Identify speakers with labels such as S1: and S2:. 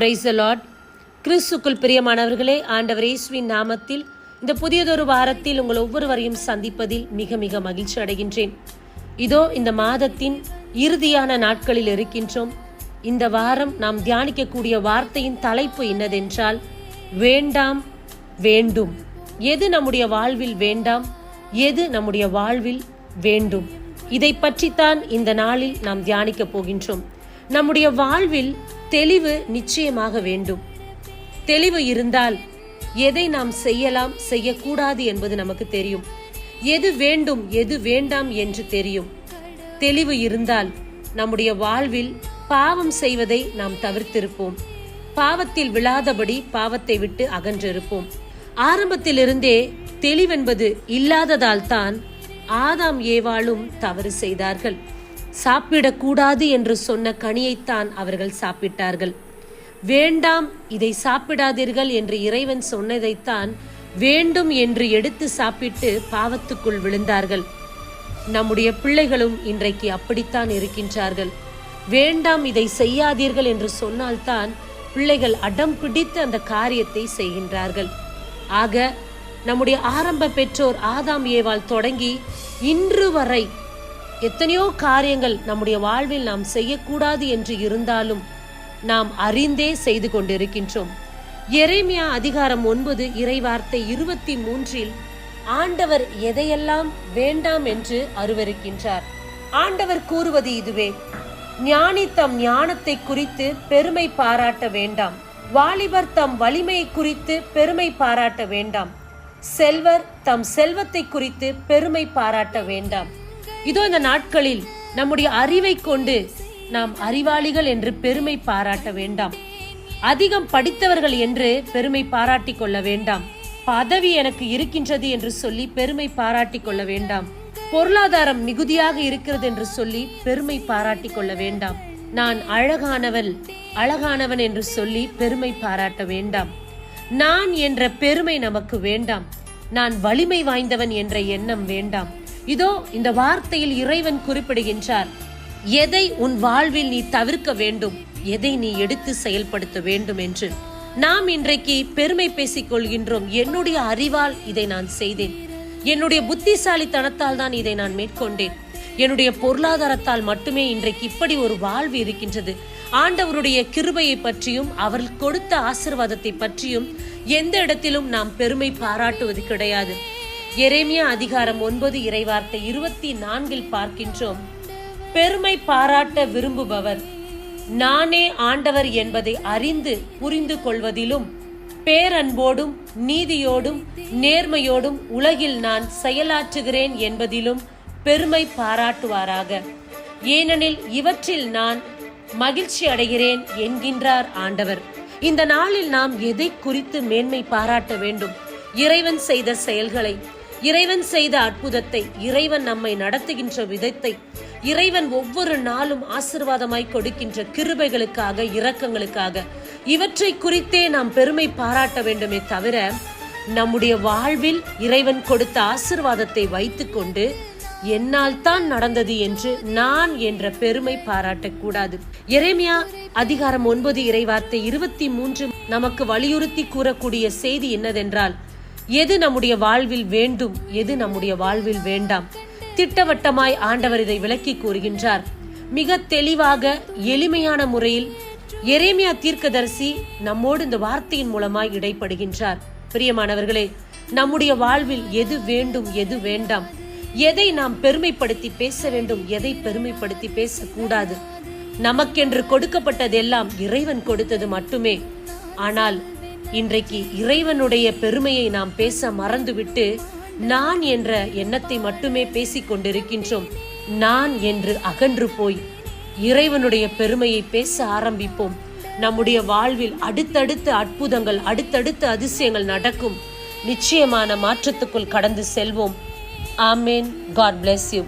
S1: Price Lord கிறிஸ்துக்குள் பிரியமானவர்களே ஆண்டவர் இயேசுவின் நாமத்தில் இந்த புதியதொரு வாரத்தில் உங்கள் ஒவ்வொருவரையும் சந்திப்பதில் மிக மிக மகிழ்ச்சி அடைகின்றேன். இதோ இந்த மாதத்தின் இறுதியான நாட்களில் இருக்கின்றோம். இந்த வாரம் நாம் தியானிக்கக்கூடிய வார்த்தையின் தலைப்பு என்னதென்றால் வேண்டாம் வேண்டும். எது நம்முடைய வாழ்வில் வேண்டாம் எது நம்முடைய வாழ்வில் வேண்டும். இதை பற்றித்தான் இந்த நாளில் நாம் தியானிக்க போகின்றோம். நம்முடைய வாழ்வில் தெளிவு நிச்சயமாக வேண்டும். தெளிவு இருந்தால் எதை நாம் செய்யலாம் செய்யக்கூடாது என்பது நமக்கு தெரியும். எது வேண்டும் எது வேண்டாம் என்று தெரியும். தெளிவு இருந்தால் நம்முடைய வாழ்வில் பாவம் செய்வதை நாம் தவிர்த்திருப்போம். பாவத்தில் விழாதபடி பாவத்தை விட்டு அகன்றிருப்போம். ஆரம்பத்திலிருந்தே தெளிவென்பது இல்லாததால் தான் ஆதாம் ஏவாளும் தவறு செய்தார்கள். சாப்பிடக்கூடாது என்று சொன்ன கனியைத்தான் அவர்கள் சாப்பிட்டார்கள். வேண்டாம் இதை சாப்பிடாதீர்கள் என்று இறைவன் சொன்னதைத்தான் வேண்டும் என்று எடுத்து சாப்பிட்டு பாவத்துக்குள் விழுந்தார்கள். நம்முடைய பிள்ளைகளும் இன்றைக்கு அப்படித்தான் இருக்கின்றார்கள். வேண்டாம் இதை செய்யாதீர்கள் என்று சொன்னால்தான் பிள்ளைகள் அடம் பிடித்து அந்த காரியத்தை செய்கின்றார்கள். ஆக நம்முடைய ஆரம்ப பெற்றோர் ஆதாம் ஏவால் தொடங்கி இன்று வரை எத்தனையோ காரியங்கள் நம்முடைய வாழ்வில் நாம் செய்யக்கூடாது என்று இருந்தாலும் நாம் அறிந்தே செய்து கொண்டிருக்கின்றோம். எரேமியா அதிகாரம் ஒன்பது இறைவார்த்தை இருபத்தி மூன்றில் ஆண்டவர் எதையெல்லாம் வேண்டாம் என்று அருவருக்கின்றார்? ஆண்டவர் கூறுவது இதுவே ஞானி தம் ஞானத்தை குறித்து பெருமை பாராட்ட வேண்டாம். வாலிபர் தம் வலிமையை குறித்து பெருமை பாராட்ட வேண்டாம். செல்வர் தம் செல்வத்தை குறித்து பெருமை பாராட்ட வேண்டாம். இதோ இந்த நாட்களில் நம்முடைய அறிவை கொண்டு நாம் அறிவாளிகள் என்று பெருமை பாராட்ட வேண்டாம். அதிகம் படித்தவர்கள் என்று பெருமை பாராட்டிக் கொள்ள வேண்டாம். பதவி எனக்கு இருக்கின்றது என்று சொல்லி பெருமை பாராட்டி கொள்ள வேண்டாம். பொருளாதாரம் மிகுதியாக இருக்கிறது என்று சொல்லி பெருமை பாராட்டிக் கொள்ள வேண்டாம். நான் அழகானவள் அழகானவன் என்று சொல்லி பெருமை பாராட்ட வேண்டாம். நான் என்ற பெருமை நமக்கு வேண்டாம். நான் வலிமை வாய்ந்தவன் என்ற எண்ணம் வேண்டாம். இதோ இந்த வார்த்தையில் இறைவன் குறிப்பிடுகின்றார் எதை உன் வாழ்வில் நீ தவிர்க்க வேண்டும்? எதை நீ எடுத்து செயல்படுத்த வேண்டும்? என்று. நாம் இன்றைக்கு பெருமை பேசிக் கொள்கின்றோம் என்னுடைய அறிவால் இதை நான் செய்தேன். என்னுடைய புத்திசாலித்தனத்தால் தான் இதை நான் மேற்கொண்டேன். என்னுடைய பொருளாதாரத்தால் மட்டுமே இன்றைக்கு இப்படி ஒரு வாழ்வு இருக்கின்றது. ஆண்டவருடைய கிருபையை பற்றியும் அவர் கொடுத்த ஆசிர்வாதத்தை பற்றியும் எந்த இடத்திலும் நாம் பெருமை பாராட்டுவது கிடையாது. எரேமியா அதிகாரம் ஒன்பது இறைவார்த்தை இருபத்தி நான்கில் பார்க்கின்றோம். பெருமை பாராட்ட விரும்புபவர் நானே ஆண்டவர் என்பதை அறிந்து புரிந்து கொள்வதிலும் பேரன்போடும் நீதியோடும் நேர்மையோடும் உலகில் நான் செயலாற்றுகிறேன் என்பதிலும் பெருமை பாராட்டுவாராக. ஏனெனில் இவற்றில் நான் மகிழ்ச்சி அடைகிறேன் என்கின்றார் ஆண்டவர். இந்த நாளில் நாம் எதை குறித்து மேன்மை பாராட்ட வேண்டும்? இறைவன் செய்த செயல்களை இறைவன் செய்த அற்புதத்தை இறைவன் நம்மை நடத்துகின்ற விதத்தை இறைவன் ஒவ்வொரு நாளும் ஆசிர்வாதமாய் கொடுக்கின்ற கிருபைகளுக்காக இரக்கங்களுக்காக இவற்றை குறித்தே நாம் பெருமை பாராட்ட வேண்டுமே தவிர நம்முடைய வாழ்வில் இறைவன் கொடுத்த ஆசிர்வாதத்தை வைத்துக்கொண்டு என்னால் தான் நடந்தது என்று நான் என்ற பெருமை பாராட்டக்கூடாது. எரேமியா அதிகாரம் ஒன்பது இறைவார்த்தை இருபத்தி மூன்று நமக்கு வலியுறுத்தி கூறக்கூடிய செய்தி என்னதென்றால் எது நம்முடைய வாழ்வில் வேண்டும்? எது நம்முடைய வாழ்வில் வேண்டாம்? திட்டவட்டமாய் ஆண்டவர் இதை விளக்கி கூறுகின்றார். மிக தெளிவாக எளிமையான முறையில் எரேமியா தீர்க்கதரிசி நம்மோடு இந்த வார்த்தையின் மூலமாய் இடைப்படுகின்றார். பிரியமானவர்களே நம்முடைய வாழ்வில் எது வேண்டும் எது வேண்டாம்? எதை நாம் பெருமைப்படுத்தி பேச வேண்டும் எதை பெருமைப்படுத்தி பேசக்கூடாது? நமக்கென்று கொடுக்கப்பட்டதெல்லாம் இறைவன் கொடுத்தது மட்டுமே. ஆனால் இன்றைக்கு இறைவனுடைய பெருமையை நாம் பேச மறந்துவிட்டு நான் என்ற எண்ணத்தை மட்டுமே பேசிக் கொண்டிருக்கின்றோம். நான் என்று அகன்று போய் இறைவனுடைய பெருமையை பேச ஆரம்பிப்போம். நம்முடைய வாழ்வில் அடுத்தடுத்த அற்புதங்கள் அடுத்தடுத்த அதிசயங்கள் நடக்கும். நிச்சயமான மாற்றத்துக்குள் கடந்து செல்வோம். ஆமேன். God bless you.